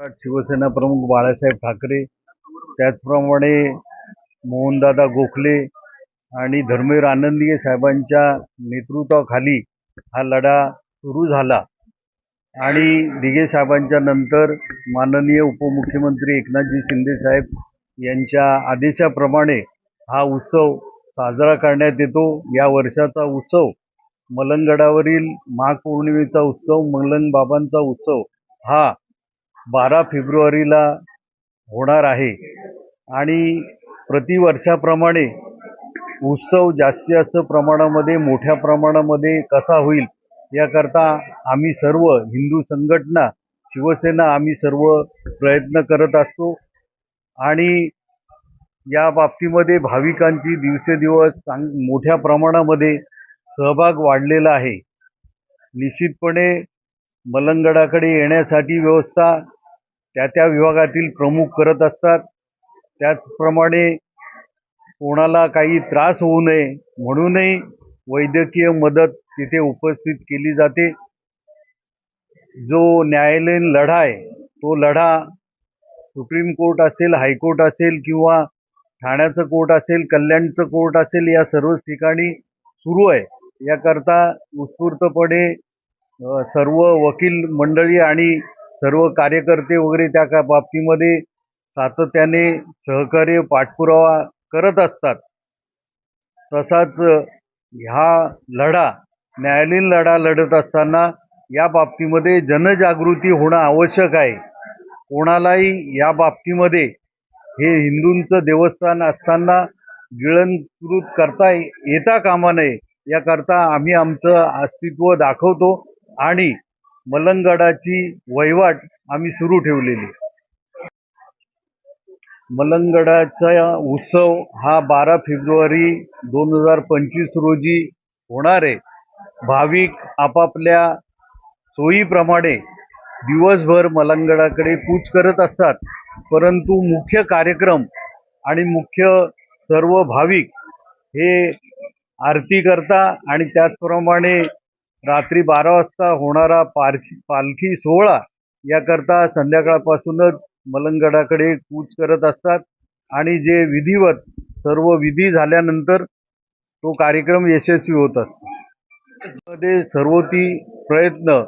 शिवसेना प्रमुख बाळासाहेब ठाकरे त्याचप्रमाणे मोहनदादा गोखले आणि धर्मवीर आनंदीय साहेबांच्या नेतृत्वाखाली हा लढा सुरू झाला. आणि दिघे साहेबांच्या नंतर माननीय उपमुख्यमंत्री एकनाथजी शिंदे साहेब यांच्या आदेशाप्रमाणे हा उत्सव साजरा करण्यात येतो. या वर्षाचा उत्सव मलंगडावरील महापौर्णिमेचा उत्सव मलंग बाबांचा उत्सव हा बारा फेब्रुवारीला होणार आहे. आणि प्रतिवर्षाप्रमाणे उत्सव जास्तीत जास्त प्रमाणामध्ये मोठ्या प्रमाणामध्ये कसा होईल याकरता आम्ही सर्व हिंदू संघटना शिवसेना आम्ही सर्व प्रयत्न करत असतो. आणि या बाबतीमध्ये भाविकांची दिवसेदिवस चांग मोठ्या प्रमाणामध्ये सहभाग वाढलेला आहे. निश्चितपणे मलंगडाकडे येण्यासाठी व्यवस्था त्या त्या विभागातील प्रमुख करत असतात. त्याचप्रमाणे कोणाला काही त्रास होऊ नये म्हणूनही वैद्यकीय मदत तिथे उपस्थित केली जाते. जो न्यायालयीन लढा आहे तो लढा सुप्रीम कोर्ट असेल हायकोर्ट असेल किंवा ठाण्याचं कोर्ट असेल कल्याणचं कोर्ट असेल या सर्वच ठिकाणी सुरू आहे. याकरता उत्स्फूर्तपणे सर्व वकील मंडळी आणि सर्व कार्यकर्ते वगैरे त्या का बाबतीमध्ये सातत्याने सहकार्य पाठपुरावा करत असतात. तसाच ह्या लढा न्यायालयीन लढा लढत असताना या बाबतीमध्ये जनजागृती होणं आवश्यक आहे. कोणालाही या बाबतीमध्ये हे हिंदूंचं देवस्थान असताना गिळंकृत करता येता कामा नये याकरता आम्ही आमचं अस्तित्व दाखवतो आणि मलंगडाची वहिवाट आम्ही सुरू ठेवलेली. मलंगडाचा उत्सव हा बारा फेब्रुवारी दोन हजार पंचवीस रोजी होणार आहे. भाविक आपापल्या सोयीप्रमाणे दिवसभर मलंगडाकडे कूच करत असतात. परंतु मुख्य कार्यक्रम आणि मुख्य सर्व भाविक हे आरती करता आणि त्याचप्रमाणे रात्री बारा वाजता होणारा पारखी पालखी सोहळा याकरता संध्याकाळपासूनच मलंगडाकडे कूच करत असतात. आणि जे विधिवत सर्व विधी झाल्यानंतर तो कार्यक्रम यशस्वी होत असतो. मध्ये सर्वोती प्रयत्न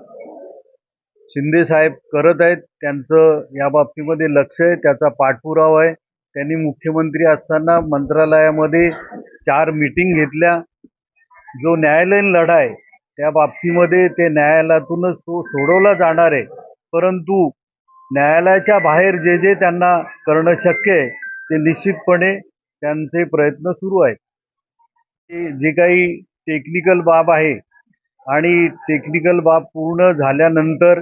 शिंदे साहेब करत आहेत. त्यांचं या बाबतीमध्ये लक्ष आहे. त्याचा पाठपुरावा आहे. त्यांनी मुख्यमंत्री असताना मंत्रालयामध्ये चार मीटिंग घेतल्या. जो न्यायालयीन लढा आहे त्या बाबतीमध्ये ते न्यायालयातूनच तो सोडवला जाणार आहे. परंतु न्यायालयाच्या बाहेर जे जे त्यांना करणं शक्य आहे ते निश्चितपणे त्यांचे प्रयत्न सुरू आहेत. ते जे काही टेक्निकल बाब आहे आणि टेक्निकल बाब पूर्ण झाल्यानंतर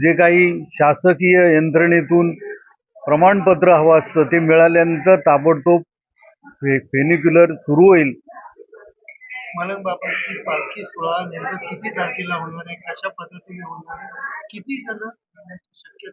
जे काही शासकीय यंत्रणेतून प्रमाणपत्र हवं असतं ते मिळाल्यानंतर ताबडतोब फे फेनिक्युलर सुरू होईल. मला बाबांची पालखी सोहळा नेमकं किती तारखेला होणार आहे? कशा पद्धतीने होणार आहे? किती जण शक्यता